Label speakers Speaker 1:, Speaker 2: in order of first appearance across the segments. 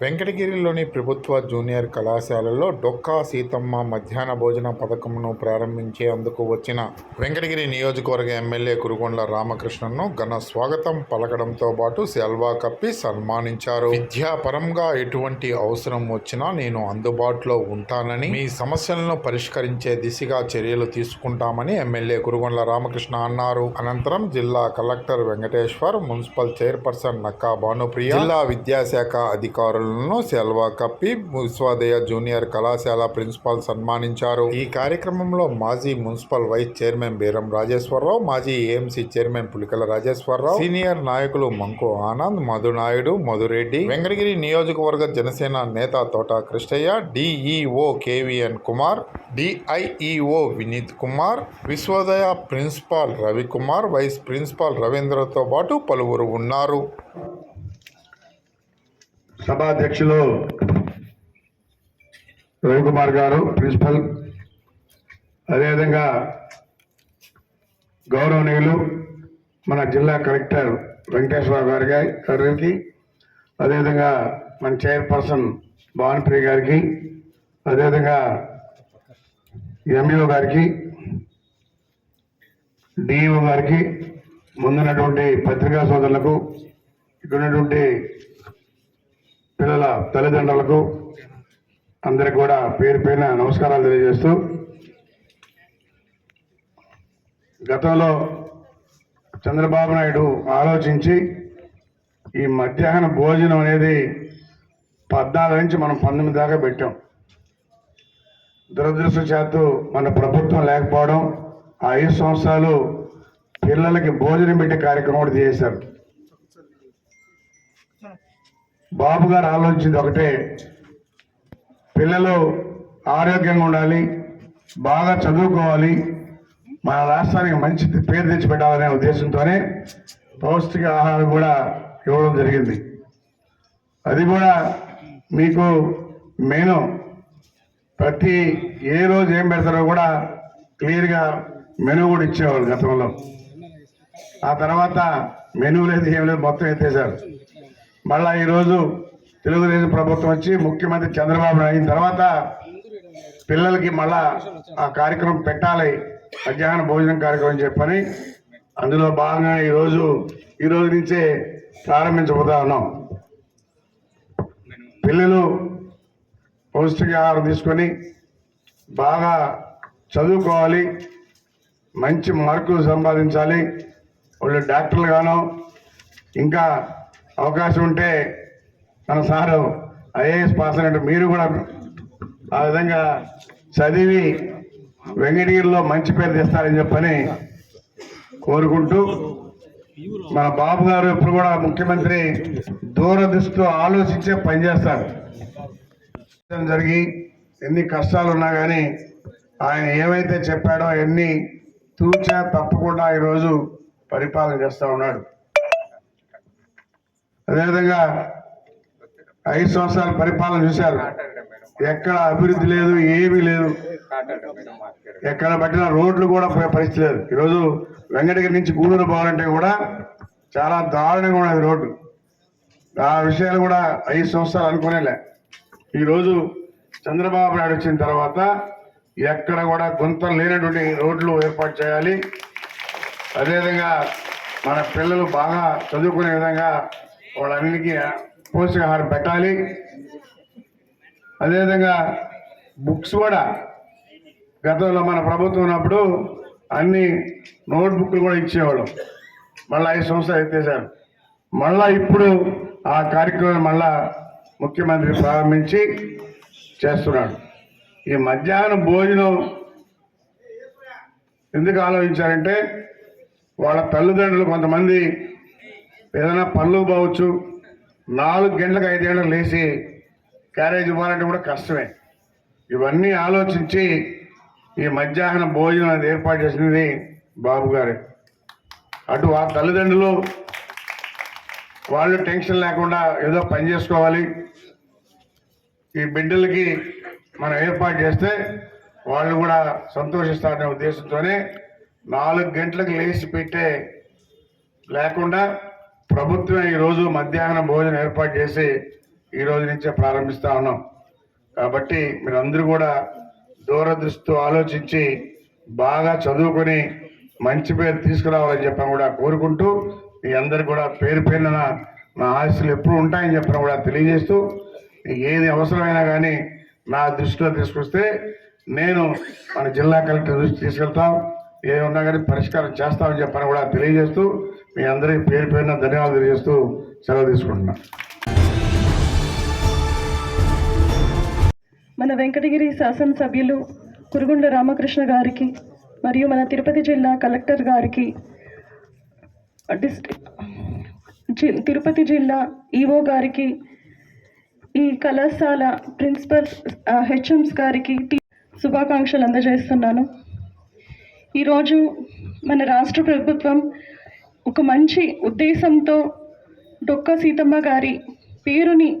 Speaker 1: వెంకటగిరిలోని ప్రభుత్వ జూనియర్ కళాశాలలో డొక్కా సీతమ్మ మధ్యాహ్న భోజన పథకంను ప్రారంభించేందుకు వచ్చిన వెంకటగిరి నియోజకవర్గ ఎమ్మెల్యే కురుగొండ్ల రామకృష్ణను ఘన స్వాగతం పలకడంతో పాటు సెల్వా కప్పి సన్మానించారు. విద్యాపరంగా ఎటువంటి అవసరం వచ్చినా నేను అందుబాటులో ఉంటానని మీ సమస్యలను పరిష్కరించే దిశగా చర్యలు తీసుకుంటామని ఎమ్మెల్యే కురుగొండ్ల రామకృష్ణ అన్నారు. అనంతరం జిల్లా collector Venkateshwar municipal chairperson Nakka Bhanupriya జిల్లా విద్యాశాఖ అధికారులను సెల్వా కప్పి విశ్వోదయ జూనియర్ కళాశాల ప్రిన్సిపాల్ సన్మానించారు. ఈ కార్యక్రమంలో మాజీ municipal vice chairman Beeram Rajeshwararao మాజీ AMC chairman Pulikala Rajeshwararao senior నాయకులు మంకు ఆనంద్ మధునాయుడు మధురెడ్డి వెంకటగిరి నియోజకవర్గ జనసేన నేత Thota Krishnaiah DEO KVN Kumar DIEO Vineeth Kumar Vishwodaya principal Ravikumar vice principal రవీంద్రతో పాటు పలువురు ఉన్నారు.
Speaker 2: సభాధ్యక్షులు రవికుమార్ గారు ప్రిన్సిపల్. అదేవిధంగా గౌరవనీయులు మన జిల్లా కలెక్టర్ వెంకటేశ్వరరావు గారి గారికి అదేవిధంగా మన చైర్పర్సన్ భానుప్రియ గారికి అదేవిధంగా ఎంఈఓ గారికి డిఈఓ గారికి ముందున్నటువంటి పత్రికా సోదరులకు ఇక్కడ ఉన్నటువంటి పిల్లల తల్లిదండ్రులకు అందరికి కూడా పేరు పేరున నమస్కారాలు తెలియజేస్తూ గతంలో చంద్రబాబు నాయుడు ఆలోచించి ఈ మధ్యాహ్న భోజనం అనేది పద్నాలుగు నుంచి మనం పంతొమ్మిది దాకా పెట్టాం. దురదృష్టశాత్తు మన ప్రభుత్వం లేకపోవడం ఆ ఐదు సంవత్సరాలు పిల్లలకి భోజనం పెట్టే కార్యక్రమం కూడా చేశారు. బాబు గారు ఆలోచించింది ఒకటే. పిల్లలు ఆరోగ్యంగా ఉండాలి బాగా చదువుకోవాలి మన రాష్ట్రానికి మంచి పేరు తెచ్చిపెట్టాలనే ఉద్దేశంతోనే పౌష్టిక ఆహారం కూడా ఇవ్వడం జరిగింది. అది కూడా మీకు మెను ప్రతి ఏ రోజు ఏం పెడతారో కూడా క్లియర్గా మెనూ కూడా ఇచ్చేవాళ్ళు గతంలో. ఆ తర్వాత మెను లేదు ఏం లేదు మొత్తం ఎత్తేసారు. మళ్ళా ఈరోజు తెలుగుదేశం ప్రభుత్వం వచ్చి ముఖ్యమంత్రి చంద్రబాబు అయిన తర్వాత పిల్లలకి మళ్ళా ఆ కార్యక్రమం పెట్టాలి. మధ్యాహ్న భోజనం కార్యక్రమం చెప్పని అందులో భాగంగా ఈరోజు ఈ రోజు నుంచే ప్రారంభించబోతా ఉన్నాం. పిల్లలు పౌష్టికాహారం తీసుకొని బాగా చదువుకోవాలి. మంచి మార్కులు సంపాదించాలి. వాళ్ళు డాక్టర్లు గాను ఇంకా అవకాశం ఉంటే మన సారు ఐఏఎస్ పాస్ అయినట్టు మీరు కూడా ఆ విధంగా చదివి వెంకటగిరిలో మంచి పేరు తెస్తారని చెప్పని కోరుకుంటూ మన బాబు గారు ఇప్పుడు కూడా ముఖ్యమంత్రి దూరదృష్టితో ఆలోచించే పనిచేస్తారు జరిగి ఎన్ని కష్టాలు ఉన్నా కానీ ఆయన ఏమైతే చెప్పాడో ఎన్ని తూచా తప్పకుండా ఈరోజు పరిపాలన చేస్తూ ఉన్నాడు. అదేవిధంగా ఐదు సంవత్సరాల పరిపాలన చూశారు. ఎక్కడ అభివృద్ధి లేదు ఏమీ లేదు. ఎక్కడ పట్టిన రోడ్లు కూడా పరిస్థితి లేదు. ఈరోజు వెంకటగిరి నుంచి గూడూరు పోవాలంటే కూడా చాలా దారుణంగా ఉన్నది రోడ్డు. ఆ విషయాలు కూడా ఐదు సంవత్సరాలు అనుకునేలే. ఈరోజు చంద్రబాబు నాయుడు వచ్చిన తర్వాత ఎక్కడ కూడా గుంతలు లేనటువంటి రోడ్లు ఏర్పాటు చేయాలి. అదేవిధంగా మన పిల్లలు బాగా చదువుకునే విధంగా వాళ్ళందరికీ పోషకాహారం పెట్టాలి. అదేవిధంగా బుక్స్ కూడా గతంలో మన ప్రభుత్వం ఉన్నప్పుడు అన్ని నోట్బుక్లు కూడా ఇచ్చేవాళ్ళం. మళ్ళీ ఐదు సంవత్సరాలు ఎత్తేసారు. మళ్ళా ఇప్పుడు ఆ కార్యక్రమం మళ్ళా ముఖ్యమంత్రి ప్రారంభించి చేస్తున్నాడు. ఈ మధ్యాహ్నం భోజనం ఎందుకు ఆలోచించారంటే వాళ్ళ తల్లిదండ్రులు కొంతమంది ఏదైనా పనులు పోవచ్చు నాలుగు గంటలకు ఐదు గంటలకు లేచి క్యారేజ్ ఇవ్వాలంటే కూడా కష్టమే. ఇవన్నీ ఆలోచించి ఈ మధ్యాహ్న భోజనం అనేది ఏర్పాటు చేసినది బాబు గారే. అటు ఆ తల్లిదండ్రులు వాళ్ళు టెన్షన్ లేకుండా ఏదో పని చేసుకోవాలి. ఈ బిడ్డలకి మనం ఏర్పాటు చేస్తే వాళ్ళు కూడా సంతోషిస్తారనే ఉద్దేశంతోనే నాలుగు గంటలకు లేచి పెట్టే లేకుండా ప్రభుత్వం ఈరోజు మధ్యాహ్న భోజనం ఏర్పాటు చేసి ఈ రోజు నుంచే ప్రారంభిస్తా ఉన్నాం. కాబట్టి మీరందరూ కూడా దూరదృష్టితో ఆలోచించి బాగా చదువుకొని మంచి పేరు తీసుకురావాలని చెప్పని కూడా కోరుకుంటూ మీ అందరు కూడా పేరు పేరున నా ఆశలు ఎప్పుడు ఉంటాయని చెప్పిన కూడా తెలియజేస్తూ ఏది అవసరమైనా కానీ నా దృష్టిలో తీసుకొస్తే నేను మన జిల్లా కలెక్టర్ దృష్టి తీసుకెళ్తాం. ఏమున్నా కానీ పరిష్కారం చేస్తామని చెప్పని కూడా తెలియజేస్తూ మీ అందరికీ పేరు పేరున ధన్యవాదాలు తెలియజేస్తూ సెలవు తీసుకుంటున్నాను
Speaker 3: మన వెంకటగిరి శాసనసభ్యులు కురుగుండ రామకృష్ణ గారికి మరియు మన తిరుపతి జిల్లా కలెక్టర్ గారికి డిస్ట్రిక్ జి- తిరుపతి జిల్లా ఈఓ గారికి ఈ కళాశాల ప్రిన్సిపల్ హెచ్ఎంస్ గారికి శుభాకాంక్షలు అందజేస్తున్నాను. ఈరోజు మన రాష్ట్ర ప్రభుత్వం ఒక మంచి ఉద్దేశంతో డొక్క సీతమ్మ గారి పేరుని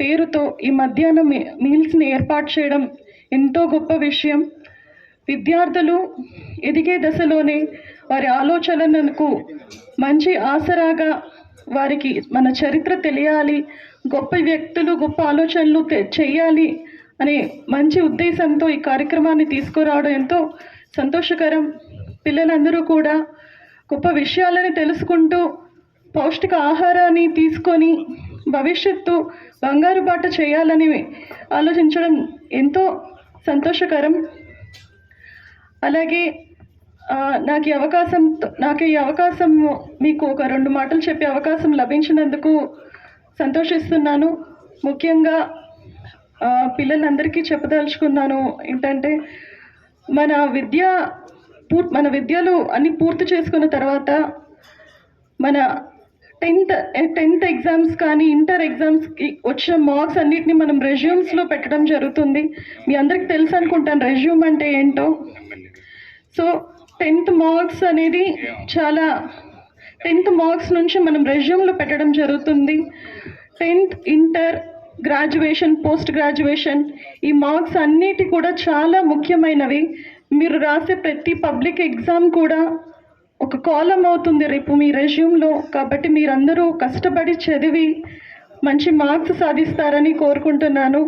Speaker 3: పేరుతో ఈ మధ్యాహ్నం మీల్స్ని ఏర్పాటు చేయడం ఎంతో గొప్ప విషయం. విద్యార్థులు ఎదిగే దశలోనే వారి ఆలోచనలకు మంచి ఆసరాగా వారికి మన చరిత్ర తెలియాలి గొప్ప వ్యక్తులు గొప్ప ఆలోచనలు చేయాలి అనే మంచి ఉద్దేశంతో ఈ కార్యక్రమాన్ని తీసుకురావడం ఎంతో సంతోషకరం. పిల్లలందరూ కూడా గొప్ప విషయాలని తెలుసుకుంటూ పౌష్టిక ఆహారాన్ని తీసుకొని భవిష్యత్తు బంగారు బాట చేయాలని ఆలోచించడం ఎంతో సంతోషకరం. అలాగే నాకు ఈ అవకాశం నాకు ఈ అవకాశం మీకు ఒక రెండు మాటలు చెప్పే అవకాశం లభించినందుకు సంతోషిస్తున్నాను. ముఖ్యంగా పిల్లలందరికీ చెప్పదలుచుకున్నాను ఏంటంటే మన విద్య పూర్తి మన విద్యలు అన్ని పూర్తి చేసుకున్న తర్వాత మన టెన్త్ టెన్త్ ఎగ్జామ్స్ కానీ ఇంటర్ ఎగ్జామ్స్కి వచ్చిన మార్క్స్ అన్నిటిని మనం రెజ్యూమ్స్లో పెట్టడం జరుగుతుంది. మీ అందరికి తెలుసు అనుకుంటాను రెజ్యూమ్ అంటే ఏంటో. సో టెన్త్ మార్క్స్ అనేది చాలా టెన్త్ మార్క్స్ నుంచి మనం రెజ్యూమ్లో పెట్టడం జరుగుతుంది. Tenth inter graduation post graduation ఈ మార్క్స్ అన్నిటి కూడా చాలా ముఖ్యమైనవి. మీరు రాసే ప్రతి పబ్లిక్ ఎగ్జామ్ కూడా ఒక కాలం అవుతుంది రేపు మీ రెజ్యూమ్లో. కాబట్టి మీరందరూ కష్టపడి చదివి మంచి మార్క్స్ సాధిస్తారని కోరుకుంటున్నాను.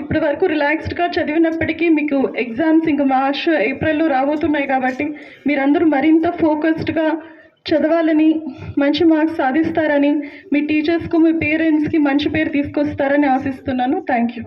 Speaker 3: ఇప్పటి వరకు రిలాక్స్డ్గా చదివినప్పటికీ మీకు ఎగ్జామ్స్ ఇంకా మార్చ్ ఏప్రిల్లో రాబోతున్నాయి కాబట్టి మీరందరూ మరింత ఫోకస్డ్గా చదవాలని మంచి మార్క్స్ సాధిస్తారని మీ టీచర్స్కు మీ పేరెంట్స్కి మంచి పేరు తీసుకొస్తారని ఆశిస్తున్నాను. Thank you.